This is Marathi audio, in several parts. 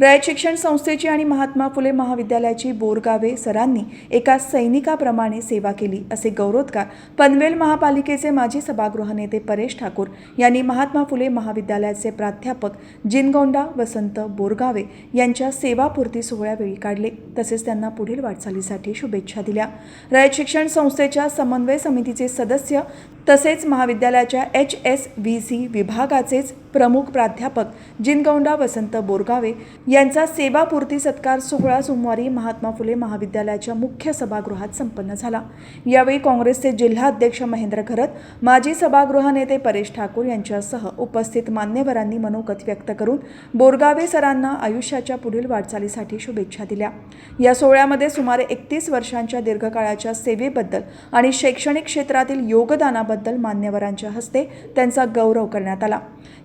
रयत शिक्षण संस्थेची आणि महात्मा फुले महाविद्यालयाची बोरगावे सरांनी एका सैनिकाप्रमाणे सेवा केली असे गौरवोद्गार पनवेल महापालिकेचे माजी सभागृह नेते परेश ठाकूर यांनी महात्मा फुले महाविद्यालयाचे प्राध्यापक जिनगोंडा वसंत बोरगावे यांच्या सेवापूर्ती सोहळ्यावेळी काढले. तसेच त्यांना पुढील वाटचालीसाठी शुभेच्छा दिल्या. रयत शिक्षण संस्थेच्या समन्वय समितीचे सदस्य तसेच महाविद्यालयाच्या एच एस व्ही सी विभागाचेच प्रमुख प्राध्यापक जिनगौंडा वसंत बोरगावे यांचा सेवापूर्ती सत्कार सोहळा सोमवारी महात्मा फुले महाविद्यालयाच्या मुख्य सभागृहात संपन्न झाला. यावेळी काँग्रेसचे जिल्हाध्यक्ष महेंद्र घरत माजी सभागृह नेते परेश ठाकूर यांच्यासह उपस्थित मान्यवरांनी मनोगत व्यक्त करून बोरगावे सरांना आयुष्याच्या पुढील वाटचालीसाठी शुभेच्छा दिल्या. या सोहळ्यामध्ये सुमारे एकतीस वर्षांच्या दीर्घकाळाच्या सेवेबद्दल आणि शैक्षणिक क्षेत्रातील योगदानाबद्दल मान्यवरांच्या हस्ते त्यांचा गौरव करण्यात आला.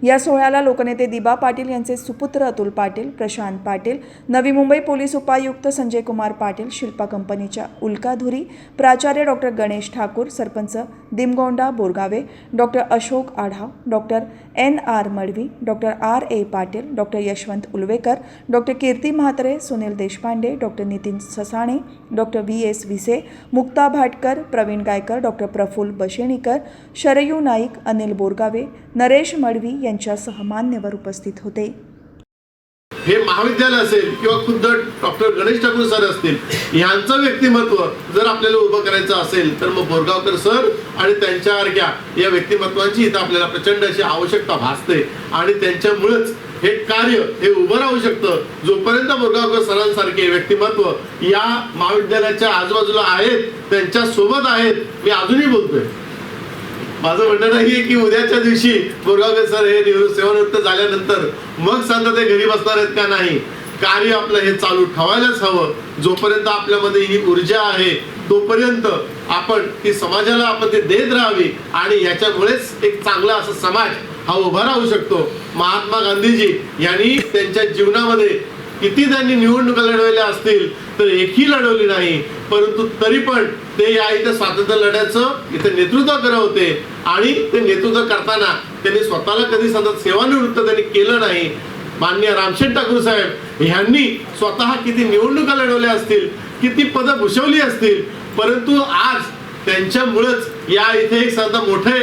या सोहळ्याला लोकनेते दिबा पाटील यांचे सुपुत्र अतुल पाटील प्रशांत पाटील नवी मुंबई पोलीस उपायुक्त संजय कुमार पाटील शिल्पा कंपनीच्या उल्का धुरी प्राचार्य doctor Ganesh Thakur sarpanch Dimgonda Borgave doctor Ashok Adhav doctor N. R. Madvi doctor R. A. Patil doctor Yashwant Ulvekar doctor Kirti Mhatre Sunil Deshpande doctor Nitin Sasane doctor V. S. Vise Mukta Bhatkar Pravin Gaykar doctor Prafull Bashenikar Sharayu Naik Anil Borgave Naresh Madvi यांच्यासह मान्यवर उपस्थित होते. हे महाविद्यालय असेल किंवा खुद्द डॉक्टर गणेश ठाकूर सर असतील यांचं व्यक्तिमत्व जर आपल्याला उभं करायचं असेल तर मग बोरगावकर सर आणि त्यांच्यासारख्या या व्यक्तिमत्वांची इथं आपल्याला प्रचंड अशी आवश्यकता भासते. आणि त्यांच्यामुळेच हे कार्य हे उभं राहू शकतं. जोपर्यंत बोरगावकर सरांसारखे व्यक्तिमत्व या महाविद्यालयाच्या आजूबाजूला आहेत त्यांच्यासोबत आहेत मी अजूनही बोलतोय. माझं म्हणणं नाहीये की उद्याच्या दिवशी बोरगावकर सर हे निवृत्त सेवानिवृत्त झाल्यानंतर मग सांगता ते घरी बसणार आहेत का नाही? कार्य आपलं हे चालू ठेवायलाच हवं. जोपर्यंत आपल्यामध्ये ही ऊर्जा आहे तोपर्यंत आपण ती समाजाला आपण ते देत राहावी आणि याच्यामुळेच एक चांगला असा समाज हा उभा राहू शकतो. महात्मा गांधीजी यांनी त्यांच्या जीवनामध्ये किती त्यांनी निवडणुका लढवल्या असतील तर एकही लढवली नाही. परंतु तरी पण ते या इथे स्वातंत्र्य लढ्याचं इथे नेतृत्व करत होते. आणि ते नेतृत्व करताना त्यांनी स्वतःला कधी सतत सेवानिवृत्त त्यांनी केलं नाही. मान्य रामशेठ ठाकूर साहेब यांनी स्वतः किती निवडणुका लढवल्या असतील किती पदं भूषवली असतील परंतु आज त्यांच्यामुळेच या इथे एक सांगता मोठे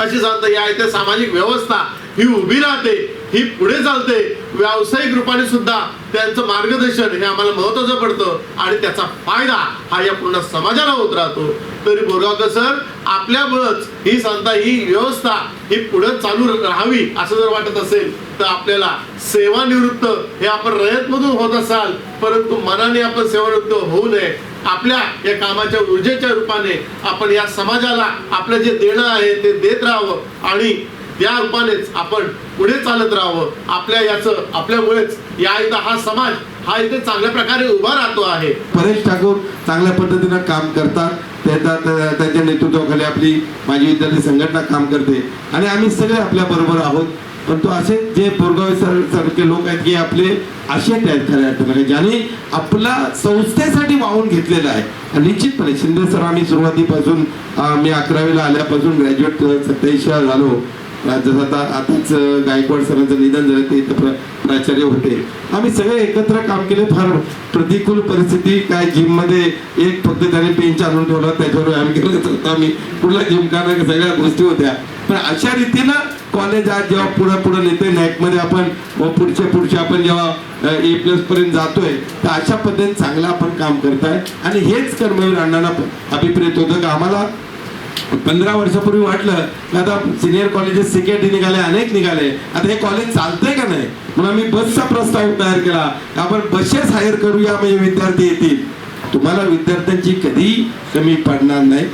अशी सांगता या इथे सामाजिक व्यवस्था ही उभी राहते. ही पुढे चालते. व्यावसायिक रूपाने सुद्धा त्यांचं मार्गदर्शन हे आम्हाला महत्वाचं पडतं आणि त्याचा फायदा हा या पूर्ण समाजाला होत राहतो. तरी बोरगावकर सर आपल्यामुळंच ही सांगता ही व्यवस्था ही पुढे चालू राहावी असं जर वाटत असेल तर आपल्याला सेवानिवृत्त हे आपण रयतमधून होत असाल परंतु मनाने आपण सेवानिवृत्त होऊ नये. आपल्या या कामाच्या ऊर्जेच्या रूपाने आपण या समाजाला आपलं जे देणं आहे ते देत राहावं आणि त्या रूपानेच आपण पुढे चालत राहावं. आपल्या याचं आपल्यामुळेच या इथं हा समाज हा इथे चांगल्या प्रकारे उभा राहतो आहे. परेश ठाकूर चांगल्या पद्धतीनं काम करतात त्यांचा त्यांच्या नेतृत्वाखाली आपली माझी विद्यार्थी संघटना काम करते. आणि आम्ही सगळे आपल्या बरोबर आहोत. परंतु असे जे बोरगाव सर सारखे लोक आहेत की आपले आशेट आहेत. म्हणजे खऱ्या अर्थाने ज्यांनी आपला संस्थेसाठी वाहून घेतलेला आहे. आणि निश्चितपणे शिंदे सर आम्ही सुरुवातीपासून मी अकरावीला आल्यापासून ग्रॅज्युएट सत्याऐंशी झालो. जसं आता आताच गायकवाड सरांचं निधन झालं ते प्राचार्य होते. आम्ही सगळे एकत्र काम केले फार प्रतिकूल परिस्थिती काय जिममध्ये एक फक्त त्याने पेंच आणून ठेवला त्याच्यावर व्यायाम केलं तर आम्ही कुठला जिम करणं सगळ्या गोष्टी होत्या. पण अशा रीतीनं कॉलेज आज जेव्हा पुढं पुढं नेते नॅकमध्ये आपण व पुढच्या आपण जेव्हा ए प्लस पर्यंत जातोय तर अशा पद्धतीने चांगलं आपण काम करताय. आणि हेच कर्मवीर अण्णांना अभिप्रेत होतं की आम्हाला पंधरा वर्षापूर्वी वाटलं की आता सिनियर कॉलेजेस सिकेटी निघाले अनेक निघाले. आता हे कॉलेज चालतंय का नाही? म्हणून आम्ही बसचा प्रस्ताव तयार केला. आपण बसेस हायर करूया म्हणजे विद्यार्थी येतील. तुम्हाला विद्यार्थ्यांची कधी कमी पडणार नाही.